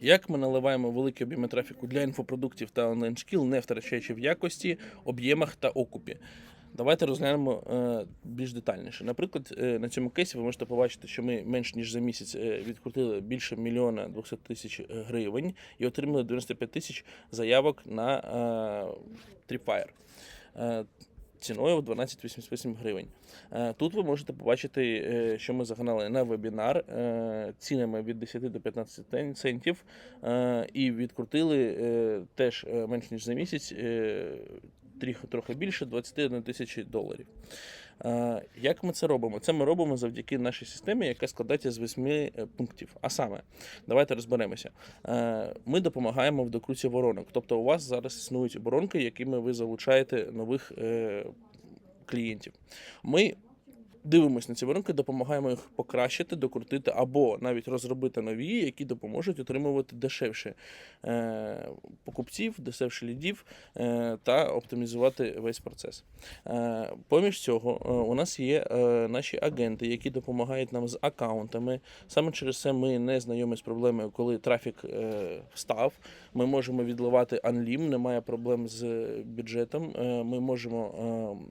Як ми наливаємо великі об'єми трафіку для інфопродуктів та онлайн-шкіл, не втрачаючи в якості, об'ємах та окупі? Давайте розглянемо е, більш детальніше. Наприклад, е, на цьому кейсі ви можете побачити, що ми менш ніж за місяць е, відкрутили більше мільйона 200 тисяч гривень і отримали 95 тисяч заявок на Tripwire. Ціною в 12,88 гривень. Е, Тут ви можете побачити, е, що ми загнали на вебінар е, цінами від 10 до 15 центів і відкрутили теж менш ніж за місяць, трохи, трохи більше 21 тисячі доларів. Е, Як ми це робимо? Це ми робимо завдяки нашій системі, яка складається з восьми е, пунктів. А саме, давайте розберемося. Е, Ми допомагаємо в докруті воронок. Тобто, у вас зараз існують воронки, якими ви залучаєте нових клієнтів. Ми дивимося на ці воронки, допомагаємо їх покращити, докрутити або навіть розробити нові, які допоможуть отримувати дешевше покупців, дешевше лідів е, та оптимізувати весь процес. Е, поміж цього, е, у нас є наші агенти, які допомагають нам з аккаунтами. Саме через це ми не знайомі з проблемою, коли трафік встав. Ми можемо відливати Unlim, немає проблем з бюджетом. Ми можемо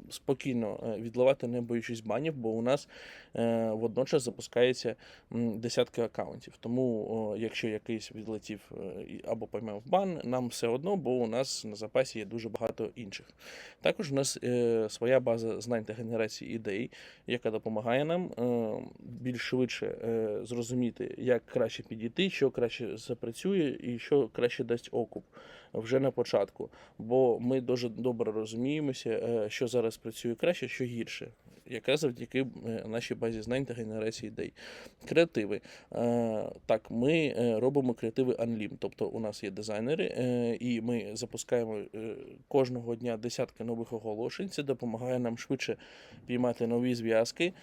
е, спокійно відливати, не боючись банів, бо у нас е, водночас запускається десятки аккаунтів. Тому, якщо якийсь відлетів е, або поймав бан, нам все одно, бо у нас на запасі є дуже багато інших. Також у нас е, своя база знань та генерації ідей, яка допомагає нам більш швидше зрозуміти, як краще підійти, що краще запрацює і що краще дасть окуп вже на початку. Бо ми дуже добре розуміємося, що зараз працює краще, що гірше. Якраз завдяки е, нашій базі знань та генерації ідей. Креативи. Е, Так, ми е, робимо креативи Unlim. Тобто у нас є дизайнери, і ми запускаємо кожного дня десятки нових оголошень. Це допомагає нам швидше піймати нові зв'язки,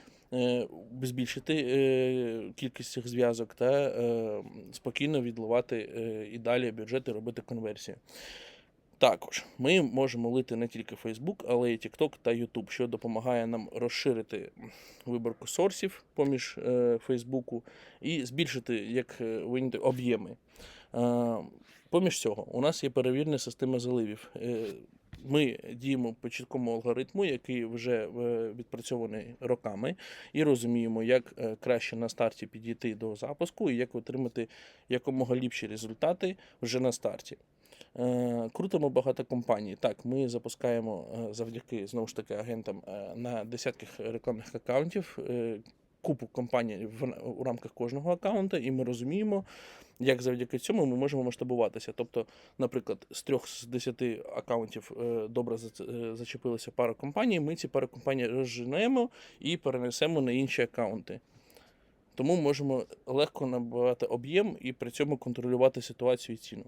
збільшити кількість цих зв'язок та спокійно відливати і далі бюджети, робити конверсію. Також ми можемо лити не тільки Facebook, але й TikTok та YouTube, що допомагає нам розширити виборку сорсів поміж е, Фейсбуку і збільшити як е, виняти об'єми. Е, поміж цього, у нас є перевірна система заливів. Ми діємо по чіткому алгоритму, який вже е, відпрацьований роками, і розуміємо, як е, краще на старті підійти до запуску і як отримати якомога ліпші результати вже на старті. Е, Крутимо багато компаній. Так, ми запускаємо завдяки знову ж таки агентам на десятках рекламних аккаунтів. Купу компаній в, рамках кожного аккаунта, і ми розуміємо, як завдяки цьому ми можемо масштабуватися. Тобто, наприклад, з трьох з десяти аккаунтів е, добре е, зачепилися пара компаній. Ми ці пари компаній розженемо і перенесемо на інші аккаунти. Тому можемо легко набивати об'єм і при цьому контролювати ситуацію і ціну.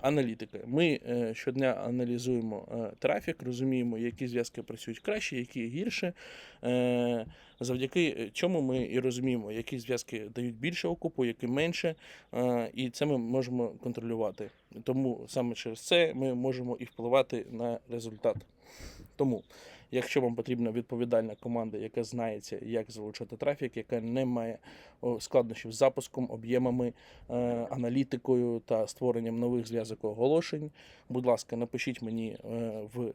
Аналітика. Ми е, щодня аналізуємо е, трафік, розуміємо, які зв'язки працюють краще, які гірше. Е, завдяки чому ми і розуміємо, які зв'язки дають більше окупу, які менше. І це ми можемо контролювати. Тому саме через це ми можемо і впливати на результат. Тому, якщо вам потрібна відповідальна команда, яка знається, як залучати трафік, яка не має складнощів з запуском, об'ємами, е, аналітикою та створенням нових зв'язок оголошень, будь ласка, напишіть мені е, в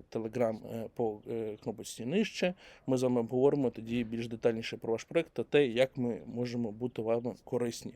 е, по е, кнопочці нижче. Ми з вами обговоримо тоді більш детальніше про ваш проект та те, як ми можемо бути вам корисні.